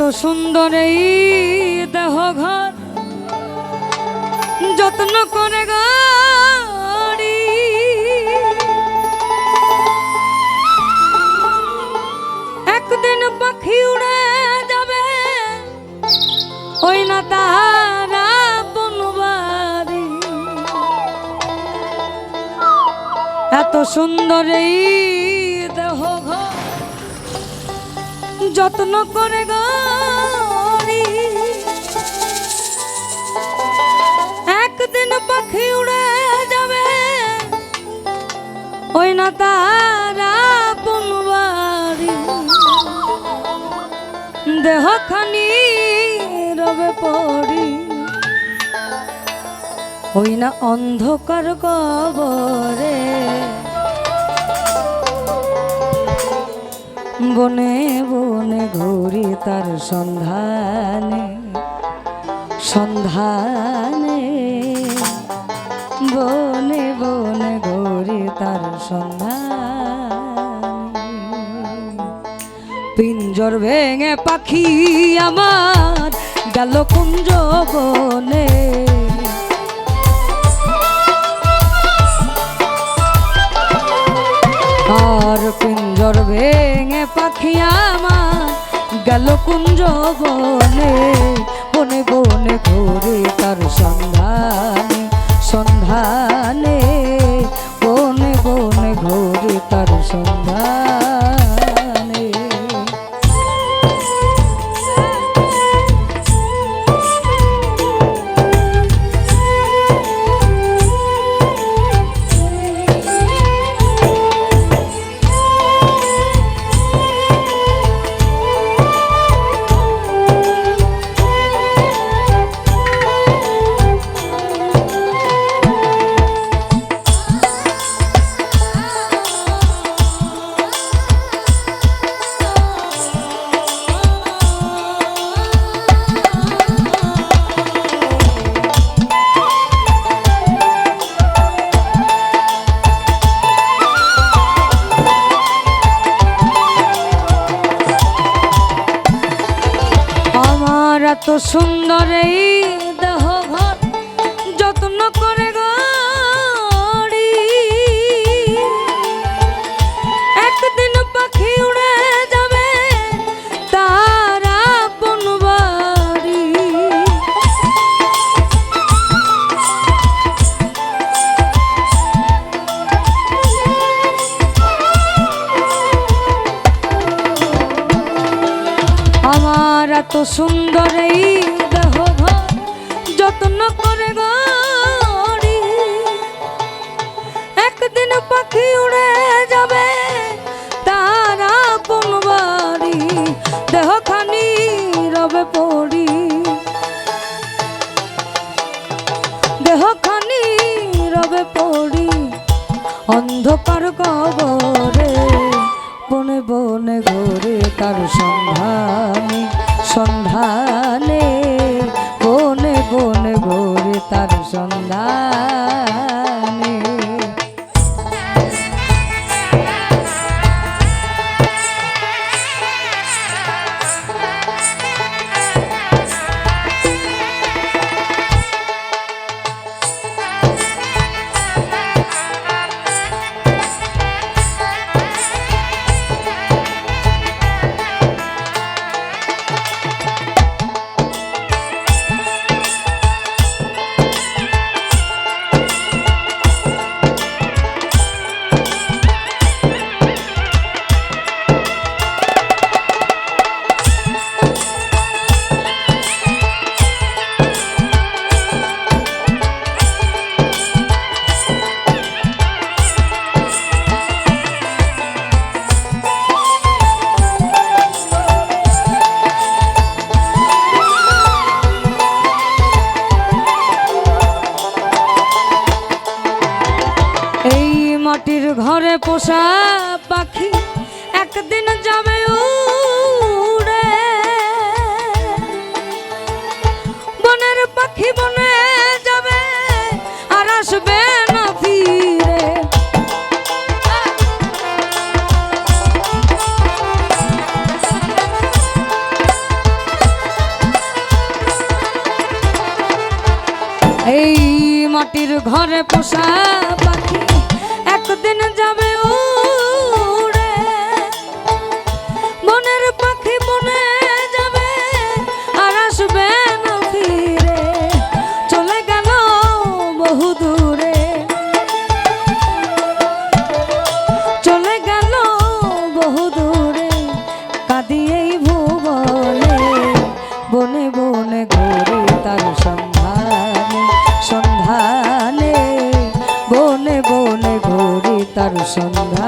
এত সুন্দর এই দেহ ঘর যত্ন করে গাড়ি। একদিন পাখি উড়ে যাবে, ওই না তারা বনবাড়ি। এত সুন্দর এই দেহ ঘর যত্ন করে গাড়ি একদিন পাখি উড়ে যাবে, ওই না তারা বনবাড়ি দেহখানি রবে পড়ি। ওই না অন্ধকার কবরে বনে বনে ঘুরি তার সন্ধানে সন্ধানে। বনে বনে ঘুরি তার সন্ধানে। পিঞ্জর ভেঙে পাখি আমার গেল কুঞ্জ বনে। আর পিঞ্জর ভেঙে পাখি আমার গেল কুঞ্জ বনে। বনে বনে ঘুরে তার সন্ধানে সন্ধানে। বনে বনে ঘুরে তার সন্ধানে। সুন্দর এত সুন্দর এই দেহ যত্ন করে গড়ি। একদিন পাখি উড়ে যাবে তারা কোন বাড়ি, দেহখানি রবে পড়ি। দেহ খানি রবে পড়ি, অন্ধকার কবরে তার পোষা পাখি একদিন যাবে উড়ে। বনের পাখি বনে যাবে আর আসবে না ফিরে। এই মাটির ঘরে পোষা পাখি একদিন যাবে apaixonada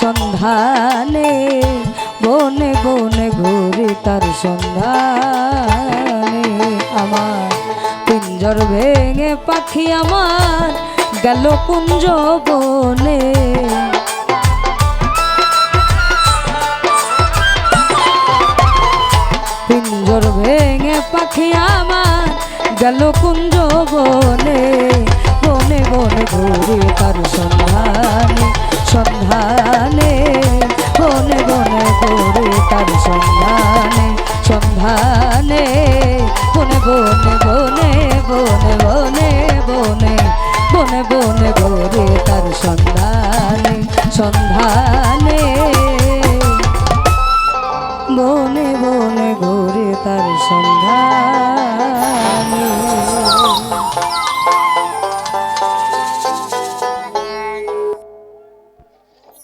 সন্ধানে, বনে বনে ঘুরি তার সন্ধানে। আমার পিঞ্জর ভেঙে পাখি আমার গেল কুঞ্জ বনে। পিঞ্জর ভেঙে পাখি আমার গেল কুঞ্জ বনে। বনে বনে ঘুরে তার সন্ধানে সন্ধানে সন্ধানে সন্ধানে বনে বনে বনে বনে বনে বনে বনে বনে ঘুরে তার সন্ধানে সন্ধানে বনে বনে ঘুরে তার সন্ধানে